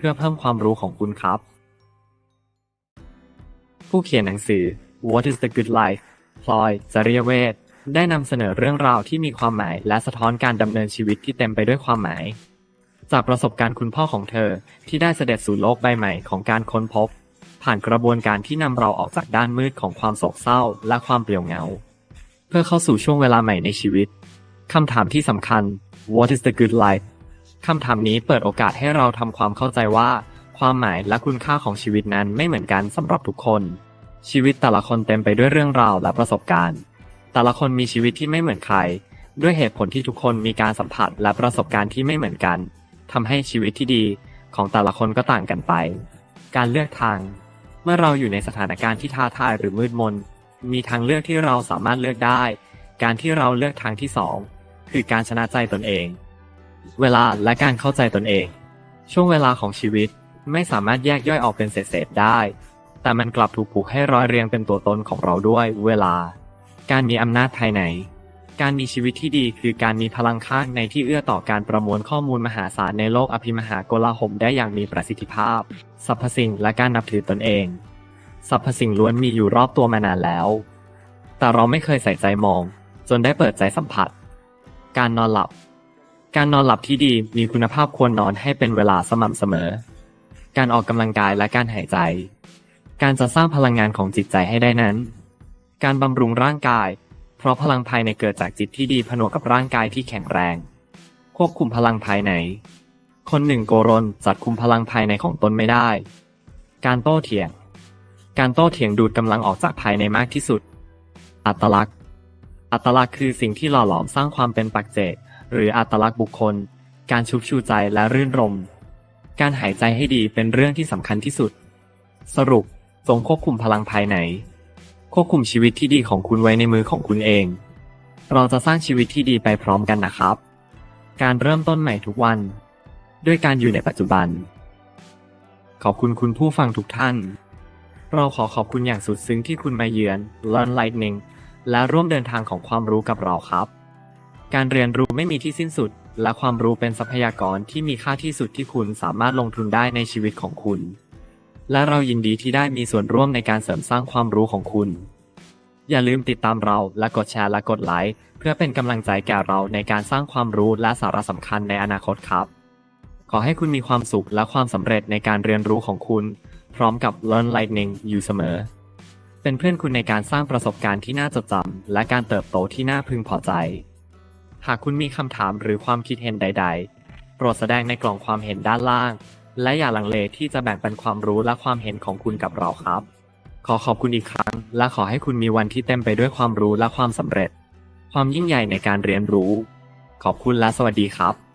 พื่อเพิ่มความรู้ของคุณครับ ผู้เขียนหนังสือ What is the Good Life พลอยจริยเวทได้นำเสนอเรื่องราวที่มีความหมายและสะท้อนการดำเนินชีวิตที่เต็มไปด้วยความหมาย จากประสบการณ์คุณพ่อของเธอที่ได้เสด็จสู่โลกใบใหม่ของการค้นพบ ผ่านกระบวนการที่นำเราออกจากด้านมืดของความโศกเศร้าและความเปลี่ยวเหงา เพื่อเข้าสู่ช่วงเวลาใหม่ในชีวิตคำถามที่สำคัญ What is the good life คำถามนี้เปิดโอกาสให้เราทำความเข้าใจว่า ความหมายและคุณค่าของชีวิตนั้นไม่เหมือนกันสำหรับทุกคน ชีวิตแต่ละคนเต็มไปด้วยเรื่องราวและประสบการณ์ แต่ละคนมีชีวิตที่ไม่เหมือนใคร ด้วยเหตุผลที่ทุกคนมีการสัมผัสและประสบการณ์ที่ไม่เหมือนกันทำให้ชีวิตที่ดีของแต่ละคนก็ต่างกันไป การเลือกทาง เมื่อเราอยู่ในสถานการณ์ที่ท้าทายหรือมืดมน มีทางเลือกที่เราสามารถเลือกได้ การที่เราเลือกทางที่สองคือการชนะใจตนเอง เวลาและการเข้าใจตนเอง ช่วงเวลาของชีวิตไม่สามารถแยกย่อยออกเป็นเศษๆได้ แต่มันกลับถูกผูกให้ร้อยเรียงเป็นตัวตนของเราด้วยเวลา การมีอำนาจภายใน การมีชีวิตที่ดีคือการมีพลังข้างในที่เอื้อต่อการประมวลข้อมูลมหาศาลในโลกอภิมหาโกลาหลได้อย่างมีประสิทธิภาพ สรรพสิ่งและการนับถือตนเอง สรรพสิ่งล้วนมีอยู่รอบตัวมานานแล้ว แต่เราไม่เคยใส่ใจมอง จนได้เปิดใจสัมผัส การนอนหลับ การนอนหลับที่ดีมีคุณภาพควรนอนให้เป็นเวลาสม่ำเสมอ การออกกำลังกายและการหายใจ การจะสร้างพลังงานของจิตใจให้ได้นั้น การบำรุงร่างกาย เพราะพลังภายในเกิดจากจิตที่ดีผนวกกับร่างกายที่แข็งแรง ควบคุมพลังภายใน คนหนึ่งโกรนจัดคุมพลังภายในของตนไม่ได้ การโต้เถียง การโต้เถียงดูดกำลังออกจากภายในมากที่สุด อัตลักษณ์ อัตลักษณ์คือสิ่งที่หล่อหลอมสร้างความเป็นปักเจก หรืออัตลักษณ์บุคคล การชุบชูใจและรื่นรม การหายใจให้ดีเป็นเรื่องที่สำคัญที่สุด สรุปจงควบคุมพลังภายใน ควบคุมชีวิตที่ดีของคุณไว้ในมือของคุณเอง เราจะสร้างชีวิตที่ดีไปพร้อมกันนะครับ การเริ่มต้นใหม่ทุกวัน ด้วยการอยู่ในปัจจุบัน ขอบคุณคุณผู้ฟังทุกท่าน เราขอขอบคุณอย่างสุดซึ้งที่คุณมาเยือน Learn Lightning และร่วมเดินทางของความรู้กับเราครับ การเรียนรู้ไม่มีที่สิ้นสุด และความรู้เป็นทรัพยากรที่มีค่าที่สุดที่คุณสามารถลงทุนได้ในชีวิตของคุณ และเรายินดีที่ได้มีส่วนร่วมในการเสริมสร้างความรู้ของคุณ อย่าลืมติดตามเราและกดแชร์และกดไลค์เพื่อเป็นกำลังใจแก่เราในการสร้างความรู้และสาระสำคัญในอนาคตครับ ขอให้คุณมีความสุขและความสำเร็จในการเรียนรู้ของคุณ พร้อมกับ Learn Lightning อยู่เสมอ เป็นเพื่อนคุณในการสร้างประสบการณ์ที่น่าจดจำและการเติบโตที่น่าพึงพอใจ หากคุณมีคำถามหรือความคิดเห็นใด ๆ โปรดแสดงในกล่องความเห็นด้านล่าง และอย่าลังเลที่จะแบ่งปันความรู้และความเห็นของคุณกับเราครับ ขอขอบคุณอีกครั้ง และขอให้คุณมีวันที่เต็มไปด้วยความรู้และความสำเร็จ ความยิ่งใหญ่ในการเรียนรู้ ขอบคุณและสวัสดีครับ